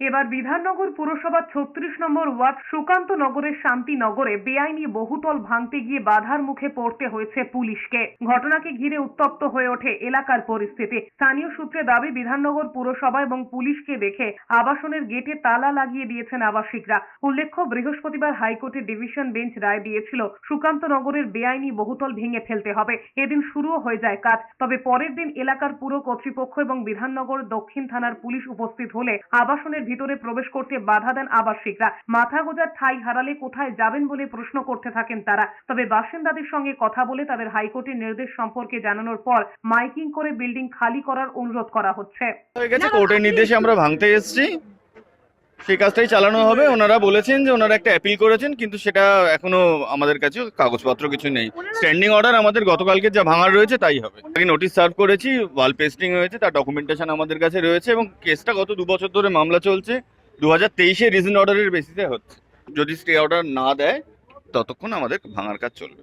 এবার বিধাননগর পুরসভার ছত্রিশ নম্বর ওয়ার্ড সুকান্ত নগরের শান্তিনগরে বেআইনি বহুতল ভাঙতে গিয়ে বাধার মুখে পড়তে হয়েছে পুলিশকে। ঘটনাকে ঘিরে উত্তপ্ত হয়ে ওঠে এলাকার পরিস্থিতি। স্থানীয় সূত্রে দাবি, বিধাননগর পুরসভা এবং পুলিশকে দেখে আবাসনের গেটে তালা লাগিয়ে দিয়েছেন আবাসিকরা। উল্লেখ্য, বৃহস্পতিবার হাইকোর্টের ডিভিশন বেঞ্চ রায় দিয়েছিল, সুকান্ত নগরের বেআইনি বহুতল ভেঙে ফেলতে হবে। এদিন শুরুও হয়ে যায় কাজ। তবে পরের দিন এলাকার পুরো কর্তৃপক্ষ এবং বিধাননগর দক্ষিণ থানার পুলিশ উপস্থিত হলে আবাসনের ভিতরে প্রবেশ করতে বাধা দেন আবাসিকরা। মাথা গোজার ঠাই হারালে কোথায় যাবেন বলে প্রশ্ন করতে থাকেন তারা। তবে বাসিন্দাদের সঙ্গে কথা বলে তাদের হাইকোর্টের নির্দেশ সম্পর্কে জানানোর পর মাইকিং করে বিল্ডিং খালি করার অনুরোধ করা হচ্ছে। কোর্টের নির্দেশে আমরা ভাঙতে এসেছি। সেই কাজটাই চালানো হবে। ওনারা বলেছেন যে ওনারা একটা অ্যাপিল করেছেন কিন্তু সেটা এখনও আমাদের কাছে কাগজপত্র কিছু নেই। স্ট্যান্ডিং অর্ডার আমাদের গতকালকে যা ভাঙার রয়েছে তাই হবে। আমি নোটিশ সার্ভ করেছি ওয়াল পেস্টিং হয়েছে তার ডকুমেন্টেশন আমাদের কাছে রয়েছে এবং কেসটা গত দু বছর ধরে মামলা চলছে। দু হাজার তেইশে রিজন অর্ডারের বেসিসে হচ্ছে। যদি স্টে অর্ডার না দেয় ততক্ষণ আমাদের ভাঙার কাজ চলবে।